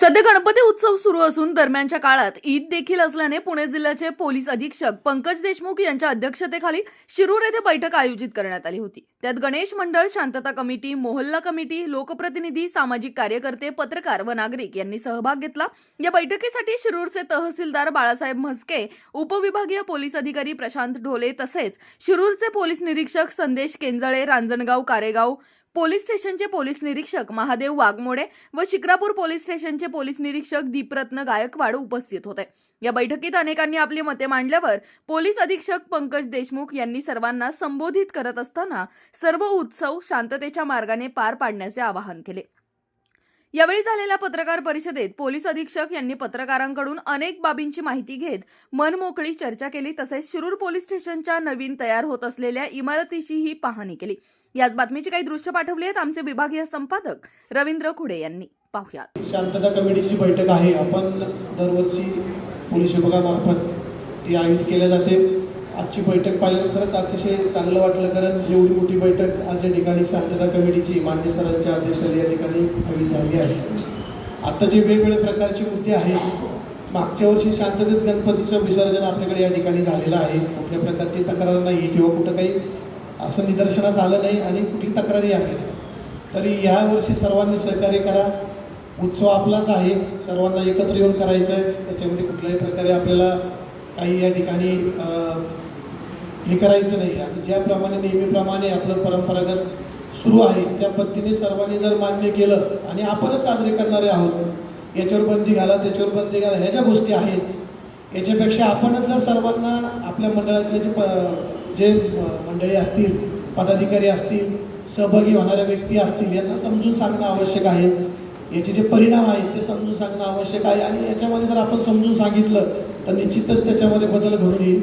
सध्या गणपती उत्सव सुरू असून दरम्यानच्या काळात ईद देखील असल्याने पुणे जिल्ह्याचे पोलीस अधीक्षक पंकज देशमुख यांच्या अध्यक्षतेखाली शिरूर येथे बैठक आयोजित करण्यात आली होती. त्यात गणेश मंडळ शांतता कमिटी मोहल्ला कमिटी लोकप्रतिनिधी सामाजिक कार्यकर्ते पत्रकार व नागरिक यांनी सहभाग घेतला. या बैठकीसाठी शिरूरचे तहसीलदार बाळासाहेब म्हस्के उपविभागीय पोलीस अधिकारी प्रशांत ढोले तसेच शिरूरचे पोलीस निरीक्षक संदेश केंजळे रांजणगाव कारेगाव पोलीस स्टेशनचे पोलीस निरीक्षक महादेव वाघमोडे व शिक्रापूर पोलीस स्टेशनचे पोलीस निरीक्षक दीपरत्न गायकवाड उपस्थित होते. या बैठकीत अनेकांनी आपली मते मांडल्यावर पोलीस अधीक्षक पंकज देशमुख यांनी सर्वांना संबोधित करत असताना सर्व उत्सव शांततेच्या मार्गाने पार पाडण्याचे आवाहन केले. यावेळी झालेल्या पत्रकार परिषदेत पोलीस अधीक्षक यांनी पत्रकारांकडून अनेक बाबींची माहिती घेत मनमोकळी चर्चा केली तसेच शिरूर पोलीस स्टेशनच्या नवीन तयार होत असलेल्या इमारतीचीही पाहणी केली. याच बातमीची काही दृश्य पाठवली आहेत आमचे विभागीय संपादक रवींद्र खुडे यांनी. पाहुयात. शांतता कमिटीची बैठक आहे. आपण दरवर्षी पोलीस विभागामार्फत ती आयोजित केल्या जाते. आजची बैठक पाहिल्यानंतरच अतिशय चांगलं वाटलं कारण एवढी मोठी बैठक आज या ठिकाणी शांतता कमिटीची मान्य सरांच्या अध्यक्षाला या ठिकाणी आयोजित झाली आहे. आता जे वेगवेगळ्या प्रकारचे मुद्दे आहेत मागच्या वर्षी शांततेत गणपतीचं विसर्जन आपल्याकडे या ठिकाणी झालेलं आहे. कुठल्या प्रकारची तक्रार नाही किंवा कुठं काही असं निदर्शनास आलं नाही आणि कुठली तक्रारी आहे? तरी यावर्षी सर्वांनी सहकार्य करा. उत्सव आपलाच आहे. सर्वांना एकत्र येऊन करायचं आहे त्याच्यामध्ये कुठल्याही प्रकारे आपल्याला काही या ठिकाणी हे करायचं नाही. आता ज्याप्रमाणे नेहमीप्रमाणे आपलं परंपरागत सुरू आहे त्या पद्धतीने सर्वांनी जर मान्य केलं आणि आपणच साजरे करणारे आहोत याच्यावर बंदी घाला त्याच्यावर बंदी घाला ह्या ज्या गोष्टी आहेत याच्यापेक्षा आपणच जर सर्वांना आपल्या मंडळातले जे प जे मंडळी असतील पदाधिकारी असतील सहभागी होणाऱ्या व्यक्ती असतील यांना समजून सांगणं आवश्यक आहे. याचे जे परिणाम आहेत ते समजून सांगणं आवश्यक आहे. आणि याच्यामध्ये जर आपण समजून सांगितलं तर निश्चितच त्याच्यामध्ये बदल घडून येईल.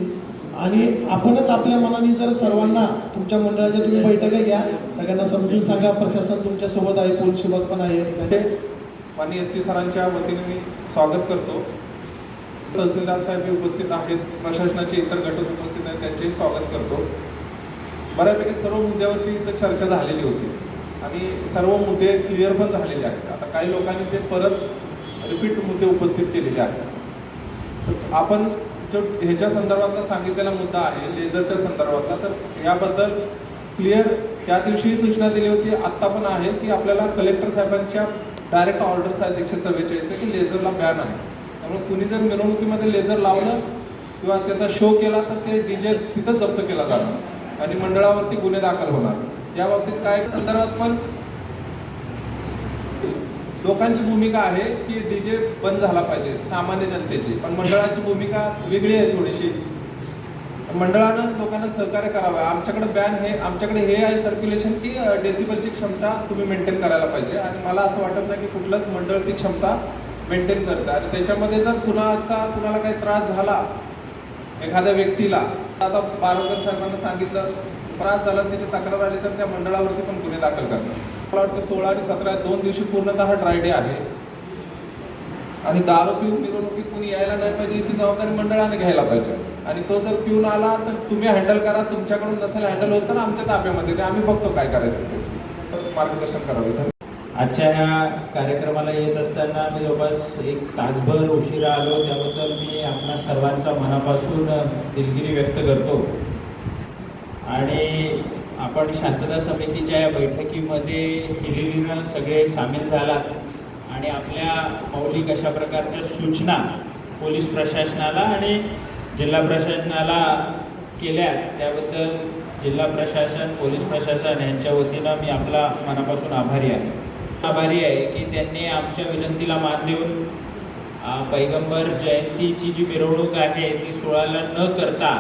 आणि आपणच आपल्या मनाने जर सर्वांना तुमच्या मंडळाच्या तुम्ही बैठका घ्या सगळ्यांना समजून सांगा. प्रशासन तुमच्यासोबत आहे पोलीस विभाग पण आहे ठिकाणी. माननीय एस पी सरांच्या वतीने मी स्वागत करतो. तहसीलदार साहेब उपस्थित आहेत. प्रशासनाचे इतर घटक उपस्थित आहेत. त्यांचेही स्वागत करतो. बऱ्यापैकी सर्व मुद्द्यावरती इथं चर्चा झालेली होती. आणि सर्व मुद्दे क्लिअर पण झालेले आहेत. आता काही लोकांनी ते परत रिपीट मुद्दे उपस्थित केलेले आहेत. आपण जो ह्याच्या संदर्भातला सांगितलेला मुद्दा आहे लेझरच्या संदर्भातला तर याबद्दल क्लिअर त्या दिवशी सूचना दिली होती. आत्ता पण आहे की आपल्याला कलेक्टर साहेबांच्या डायरेक्ट ऑर्डर्स आहेत एकशे चव्वेचाळीसचे की लेझरला बॅन आहे. त्यामुळे कुणी जर मिरवणुकीमध्ये लेझर लावलं किंवा त्याचा शो केला तर ते डीजे तिथं जप्त केला जाणार आणि मंडळावरती गुन्हे दाखल होणार. या बाबतीत काय संदर्भात पण लोकांची भूमिका आहे की डीजे बंद झाला पाहिजे सामान्य जनतेची. पण मंडळाची भूमिका वेगळी आहे थोडीशी. मंडळानं लोकांना सहकार्य करावं. आमच्याकडे बॅन हे आमच्याकडे हे आहे सर्क्युलेशन की डेसिबलची क्षमता तुम्ही मेंटेन करायला पाहिजे. आणि मला असं वाटत नाही की कुठलंच मंडळ ती क्षमता मेंटेन करतं आणि त्याच्यामध्ये जर कुणाचा कुणाला काही त्रास झाला एखाद्या व्यक्तीला आता बारोकर साहेबांना सांगितलं त्रास झाला त्याची तक्रार आली तर त्या मंडळावरती पण गुन्हे दाखल करतात. मला वाटतं सोळा आणि सतरा दोन दिवशी पूर्णतः ड्राय डे आहे. आणि दारू पिऊन मिरवणुकीत कोणी यायला नाही पाहिजे याची जबाबदारी मंडळाने घ्यायला पाहिजे. आणि तो जर पिऊन आला तर तुम्ही हँडल करा तुमच्याकडून नसेल हँडल होत तर आमच्या ताब्यामध्ये. ते आम्ही बघतो काय करायचं ते. मार्गदर्शन करावे. आजच्या ह्या कार्यक्रमाला येत असताना मी जवळपास एक तासभर उशिरा आलो. त्याबद्दल मी आपणा सर्वांचा मनापासून दिलगिरी व्यक्त करतो. आणि आपण शांतता समितीच्या या बैठकीमध्ये हिरिरीनं सगळे सामील झालात आणि आपल्या मौलिक अशा प्रकारच्या सूचना पोलीस प्रशासनाला आणि जिल्हा प्रशासनाला केल्या. त्याबद्दल जिल्हा प्रशासन पोलीस प्रशासन यांच्या वतीनं मी आपला मनापासून आभारी आहे. आभारी आहे की त्यांनी आमच्या विनंतीला मान देऊन पैगंबर जयंतीची जी मिरवणूक आहे ती सोळाला न करता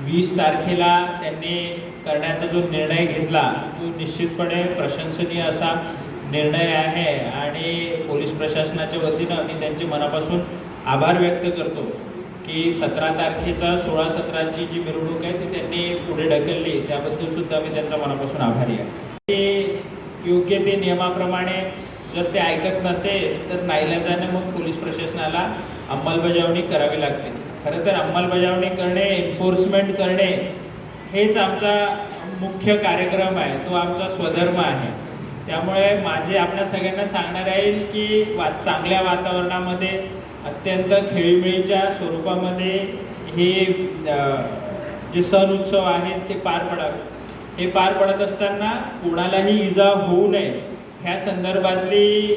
वीस तारखेला त्यांनी करण्याचा जो निर्णय घेतला तो निश्चितपणे प्रशंसनीय असा निर्णय आहे आणि पोलीस प्रशासनाच्या वतीनं मी त्यांचे मनापासून आभार व्यक्त करतो की सतरा तारखेचा सोळा सतराची जी मिरवणूक आहे ती त्यांनी पुढे ढकलली. त्याबद्दल सुद्धा मी त्यांचा मनापासून आभारी आहे. ते योग्य ते नियमाप्रमाणे जर ते ऐकत नसेल तर नाईलाजाने मग पोलीस प्रशासनाला अंमलबजावणी करावी लागते. खरं तर अंमलबजावणी करणे एन्फोर्समेंट करणे हेच आमचा मुख्य कार्यक्रम आहे तो आमचा स्वधर्म आहे. त्यामुळे माझे आपल्या सगळ्यांना सांगणार आहे की वा चांगल्या वातावरणामध्ये अत्यंत खेळीमेळीच्या स्वरूपामध्ये हे जे सण उत्सव आहेत ते पार पडावे. हे पार पडत असताना कोणालाही इजा होऊ नये. ह्या संदर्भातली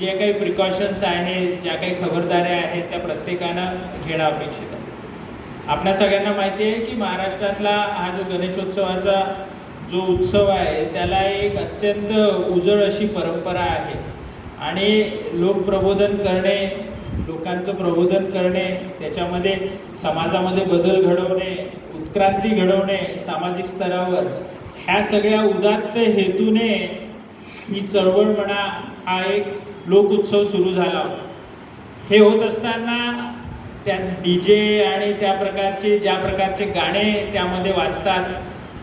जे काही प्रिकॉशन्स आहेत ज्या काही खबरदाऱ्या आहेत त्या प्रत्येकानं घेणं अपेक्षित आहे. आपल्या सगळ्यांना माहिती आहे की महाराष्ट्रातला हा जो गणेशोत्सवाचा जो उत्सव आहे त्याला एक अत्यंत उजळ अशी परंपरा आहे. आणि लोकप्रबोधन करणे लोकांचं प्रबोधन करणे त्याच्यामध्ये समाजामध्ये बदल घडवणे उत्क्रांती घडवणे सामाजिक स्तरावर ह्या सगळ्या उदात्त हेतूने ही चळवळ म्हणा हा एक लोकोत्सव सुरू झाला. होता हे होत असताना त्या डी जे आणि त्या प्रकारचे ज्या प्रकारचे गाणे त्यामध्ये वाचतात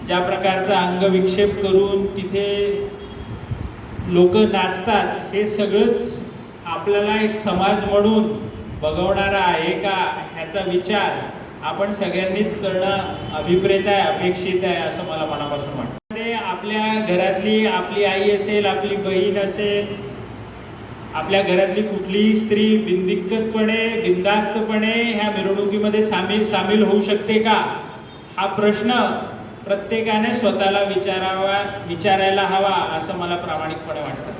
ज्या प्रकारचा अंगविक्षेप करून तिथे लोक नाचतात हे सगळंच आपल्याला एक समाज म्हणून बघवणारा आहे का ह्याचा विचार आपण सगळ्यांनीच करणं अभिप्रेत आहे अपेक्षित आहे असं मला मनापासून आपल्या घरातली आपली आई असेल आपली बहीण असेल आपल्या घरातली कुठलीही स्त्री बिनदिक्कतपणे बिंदास्तपणे ह्या मिरवणुकीमध्ये सामील सामील होऊ शकते का? हा प्रश्न प्रत्येकाने स्वतःला विचारावा विचारायला हवा असं मला प्रामाणिकपणे वाटतं.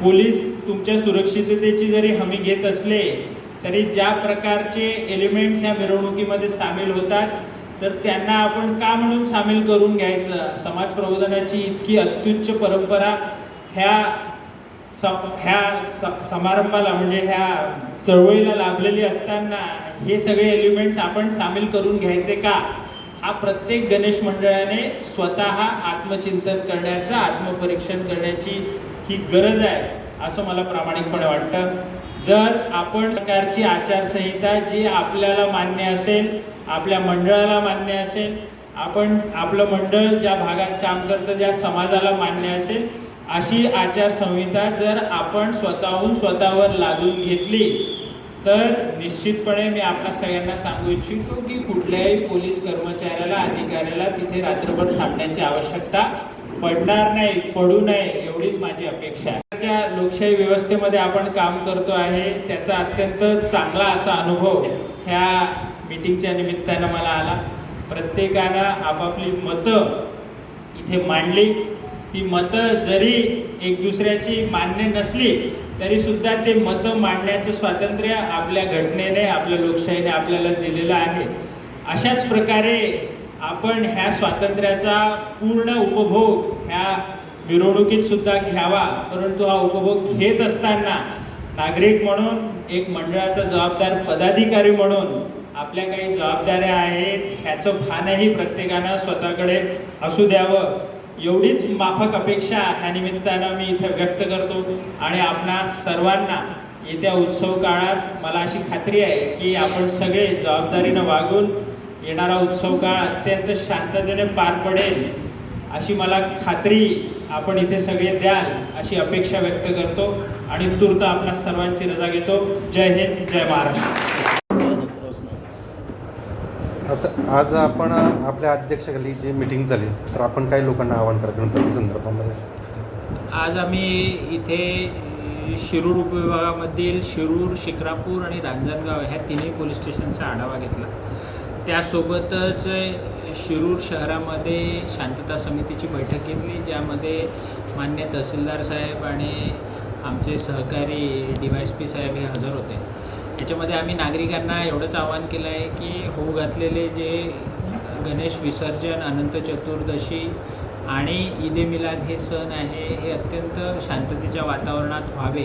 पोलीस तुमच्या सुरक्षिततेची जरी हमी घेत असले तरी ज्या प्रकारचे एलिमेंट्स ह्या मिरवणुकीमध्ये सामील होतात तर त्यांना आपण का म्हणून सामील करून घ्यायचं? समाज प्रबोधनाची इतकी अत्युच्च परंपरा ह्या स- ह्या स- समारंभाला म्हणजे ह्या चळवळीला लाभलेली असताना हे सगळे एलिमेंट्स आपण सामील करून घ्यायचे का? हा प्रत्येक गणेश मंडळाने स्वतः आत्मचिंतन करण्याचं आत्मपरीक्षण करण्याची ही गरज आहे असं मला प्रामाणिकपणे वाटतं. जर आपण प्रकारची आचारसंहिता जी आपल्याला मान्य असेल आपल्या मंडळाला मान्य असेल आपण आपलं मंडळ ज्या भागात काम करतं ज्या समाजाला मान्य असेल अशी आचारसंहिता जर आपण स्वतःहून स्वतःवर लादून घेतली तर निश्चितपणे मी आपल्या सगळ्यांना सांगू इच्छितो की कुठल्याही पोलीस कर्मचाऱ्याला अधिकाऱ्याला तिथे रात्रभर थांबण्याची आवश्यकता पडणार नाही पडू नये एवढीच माझी अपेक्षा आहे. ज्या लोकशाही व्यवस्थेमध्ये आपण काम करतो आहे त्याचा अत्यंत चांगला असा अनुभव ह्या मीटिंगच्या निमित्तानं मला आला. प्रत्येकानं आपापली मतं इथे मांडली. ती मतं जरी एक दुसऱ्याची मान्य नसली तरी सुद्धा ते मतं मांडण्याचं स्वातंत्र्य आपल्या घटनेने आपल्या लोकशाहीने आपल्याला दिलेलं आहे. अशाच प्रकारे आपण ह्या स्वातंत्र्याचा पूर्ण उपभोग ह्या मिरवणुकीत सुद्धा घ्यावा. परंतु हा उपभोग घेत असताना नागरिक म्हणून एक मंडळाचा जबाबदार पदाधिकारी म्हणून आपल्या काही जबाबदाऱ्या आहेत ह्याचं भानही प्रत्येकानं स्वतःकडे असू द्यावं. एवढीच माफक अपेक्षा ह्या निमित्तानं मी इथं व्यक्त करतो. आणि आपणा सर्वांना येत्या उत्सव काळात मला अशी खात्री आहे की आपण सगळे जबाबदारीनं वागून येणारा उत्सव काळ अत्यंत शांततेने पार पडेल अशी मला खात्री आपण इथे सगळे द्याल अशी अपेक्षा व्यक्त करतो आणि तूर्त आपल्या सर्वांची रजा घेतो. जय हिंद जय महाराष्ट्र. असं आज आपण आपल्या अध्यक्षाखाली जी मिटिंग झाली तर आपण काही लोकांना आवाहन करा गणपती संदर्भामध्ये. आज आम्ही इथे शिरूर उपविभागामधील शिरूर शिक्रापूर आणि रांजणगाव ह्या तिन्ही पोलीस स्टेशनचा आढावा घेतला. त्यासोबतच शिरूर शहरामध्ये शांतता समितीची बैठक घेतली ज्यामध्ये मान्य तहसीलदार साहेब आणि आमचे सहकारी डी वाय एस पी साहेब हे हजर होते. याच्यामध्ये आम्ही नागरिकांना एवढंच आवाहन केलं आहे की होऊ घातलेले जे गणेश विसर्जन अनंत चतुर्दशी आणि ईद ए मिलाद हे सण आहे हे अत्यंत शांततेच्या वातावरणात व्हावे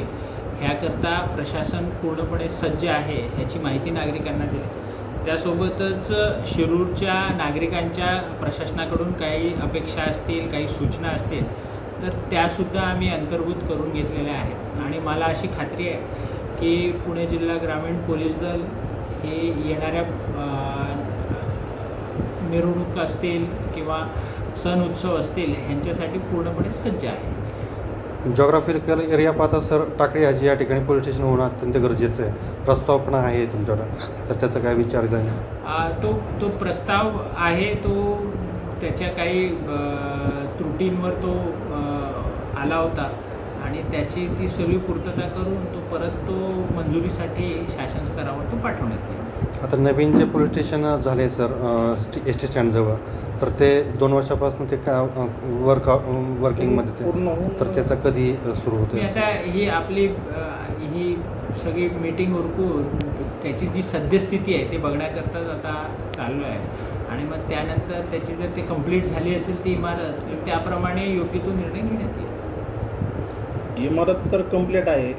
ह्याकरता प्रशासन पूर्णपणे सज्ज आहे ह्याची माहिती नागरिकांना दिली. त्यासोबतच शिरूरच्या नागरिकांच्या प्रशासनाकडून काही अपेक्षा असतील काही सूचना असतील तर त्यासुद्धा आम्ही अंतर्भूत करून घेतलेल्या आहेत. आणि मला अशी खात्री आहे की पुणे जिल्हा ग्रामीण पोलीस दल हे येणाऱ्या मिरवणूक असतील किंवा सण उत्सव असतील ह्यांच्यासाठी पूर्णपणे सज्ज आहे जॉग्राफिकल एरिया पाहता सर टाकळी हाजी या ठिकाणी पोलीस स्टेशन होणं अत्यंत गरजेचं आहे. प्रस्ताव पण आहे तुमच्याकडं. तर त्याचा काय विचार तो तो प्रस्ताव आहे तो त्याच्या काही त्रुटींवर तो आला होता. आणि त्याची ती सर्व पूर्तता करून तो परत तो मंजुरीसाठी शासन स्तरावर तो पाठवण्यात येईल. आता नवीन जे पोलीस स्टेशन झाले सर एस टी स्टँडजवळ तर ते दोन वर्षापासून ते का वर्क वर्किंगमध्येच आहे. तर त्याचा कधी सुरू होते आता ही आपली ही सगळी मीटिंग उरकून त्याची जी सद्यस्थिती आहे ते बघण्याकरताच आता चाललो आहे आणि मग त्यानंतर त्याची जर ते कंप्लीट झाली असेल ती इमारत तर त्याप्रमाणे योग्य तो निर्णय घेण्यात येईल. इमारत तर कंप्लीट आहे.